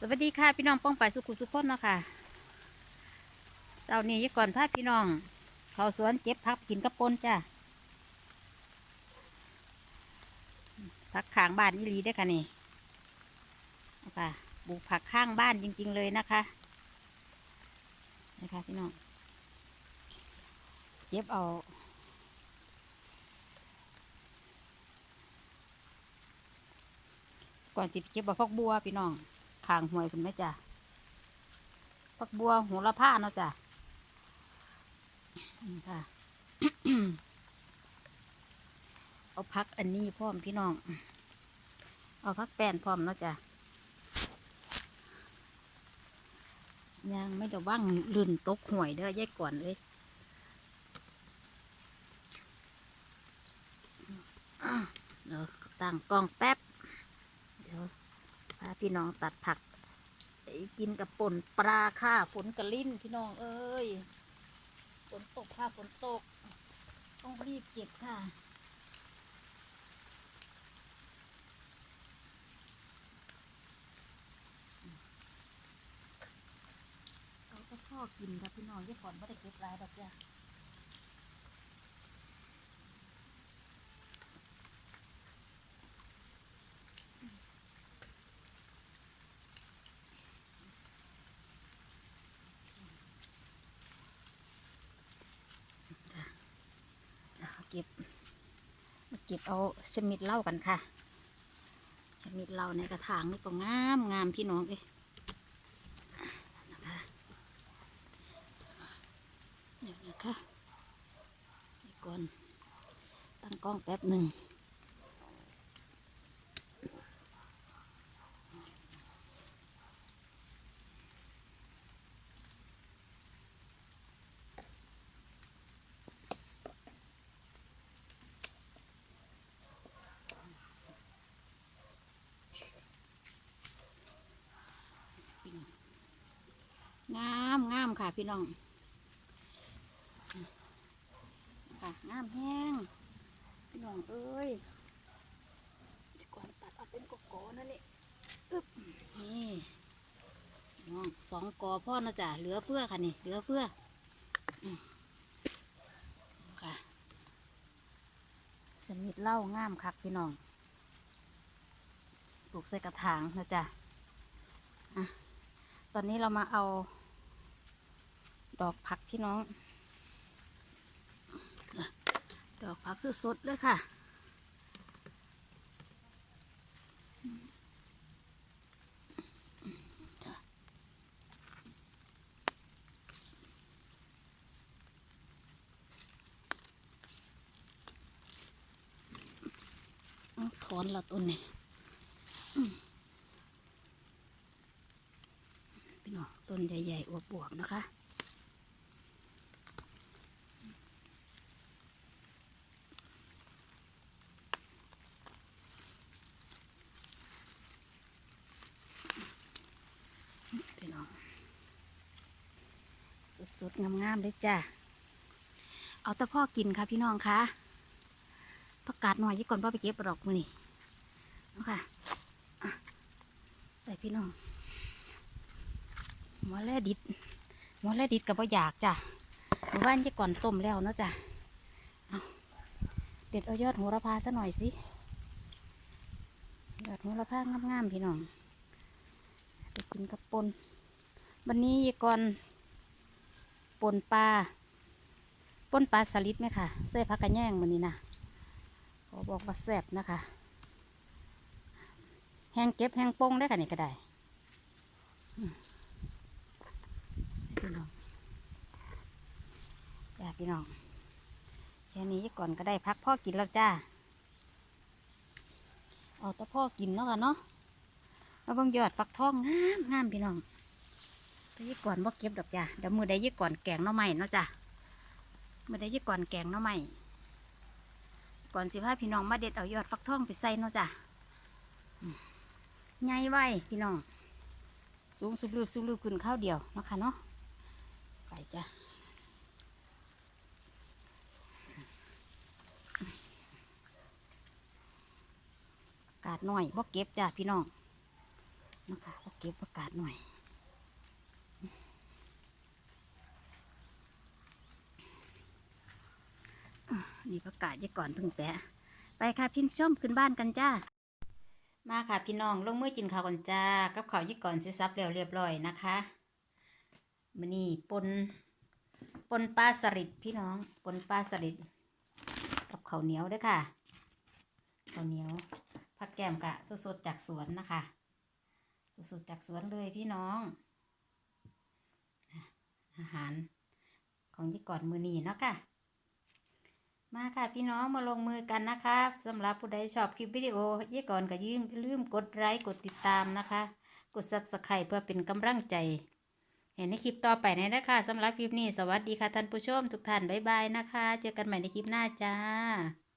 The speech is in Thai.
สวัสดีค่ะพี่น้องป้องไปสุขุสุขคนเนาะค่ะเช้านี้ยายก่อนพาพี่น้องเขาสวนเจ็บพักกินกระปนจ้าผักข้างบ้านนี่ลีได้ค่ะนี่เอาค่ะปลูกผักข้างบ้านจริง ๆเลยนะคะนะคะพี่น้องเจ็บเอาก่อนสิเก็บเอาพักบัวพี่น้อง ขางห่วยคุณแม่จ้ะพักบัวหัวละผ้าเนาะจ้ะนี่ค่ะ เอาพักอันนี้พร้อมพี่น้อง เอาพักแป้นพร้อมเนาะจ้ะยังไม่ได้ว่างลื่นตกห่วยเด้อแยกก่อนเลยเดี๋ยวตั้งกล้องแป๊บาพี่น้องตัดผักกินกับป่นปลาค่ะฝนกระลิ่นพี่น้องเอ้ยฝนตกค่ะฝนตก ต้องรีบเก็บค่ะเราก็ชอบกินครับพี่น้องยี่ฝอนไม่ได้เก็บหลายดอกจ้ะ ก็บมาเก็บเอาชมิดเล่ากันค่ะชมิดเล่าในกระถางนี่ก็งามงามพี่น้องเลยนะคะเดี๋ยวนะคะก่อนตั้งกล้องแป๊บหนึ่ง งามงามค่ะพี่น้อง ค่ะงามแห้งพี่น้องเอ้ยก่อนตัดเอาเป็นกกอนั่นแหละอึ๊บนี่น้องสองกอพ่อเนาะจ้ะเหลือเฟือค่ะนี่เหลือเฟืออืมค่ะสมิดเล่างามคักพี่น้องปลูกใส่กระถางนะจ๊ะอะตอนนี้เรามาเอา ดอกผักพี่น้อง ดอกผักสดๆเลยค่ะถอนละต้นนี่อืมพี่น้องต้นใหญ่ๆอวบๆนะคะ พี่น้องสดๆงามๆเลยจ้ะ เอาต่พ่อกินค่ะพี่น้องคะประกาศหน่อยยี่ก่อนพ่อไปเก็บดอกมือนี่เอาค่ะไปพี่น้องหมอแร่ดิดหมอแร่ดิดกับว่าอยากจ้ะหมู่บ้านยี่ก่อนต้มแล้วเนาะจ้ะเเด็ดเอายอดโหัวระพาซะหน่อยสิยอดโหัวระพางามๆพี่น้องไปกินกับปน วันนี้ยก่อนปนปลาปนปลาสลิดไหมค่ะเส้พักกระแยงวันนี้นะขอบอกว่าแซ่บนะคะ แห้งเก็บแห้งโป้งได้ค่ะนี่ก็ได้พี่น้องจ้าพี่น้องแค่นี้ยายก่อนก็ได้พักพ่อกินแล้วจ้าเอาแต่พ่อกินเนาะค่ะเนาะมาบิ่งยอดฟักทองงามงามพี่น้อง ยี่ก่อนบ่เก็บดอกจ้ะเดี๋ยวมือใดยี่ก่อนแกงน้อใหม่เนาะจ้ะมือใดยี่ก่อนแกงน้อใหม่ก่อนสิพาพี่น้องมาเด็ดเอายอดฟักทองไปใส่เนาะจ้ะอืมใหญ่ไว้พี่น้อง สูงสุบลืบสุบลืบขึ้นข้าวเดียวเนาะค่ะเนาะไปจ้ะอากาศหน่อยบ่เก็บจ้ะพี่น้องนะคะก็เก็บประกาศหน่อย อะ นี่ประกาศยี่ก่อนเพึ่งแปะ ไปค่ะพี่ชมขึ้นบ้านกันจ้า มาค่ะพี่น้องลงมือกินข้าวกันจ้า กับข้าวยี่ก่อนสิซับแล้วเรียบร้อยนะคะมันนี่ปนปนปลาสลิดพี่น้องปนปลาสลิดกับข้าวเหนียวด้วยค่ะข้าวเหนียวผักแกมกะสดๆจากสวนนะคะสดๆจากสวนเลยพี่น้อง อาหารของยี่ก่อนมือนีเนาะค่ะ มาค่ะพี่น้องมาลงมือกันนะคะสำหรับผู้ใดชอบคลิปวิดีโอยี่ก่อนก็ยืมลืมกดไลค์กดติดตามนะคะ กดซับสไครต์เพื่อเป็นกำลังใจ เห็นในคลิปต่อไปนี้นะคะสำหรับคลิปนี้สวัสดีค่ะท่านผู้ชมทุกท่านบ๊ายบายนะคะ เจอกันใหม่ในคลิปหน้าจ้า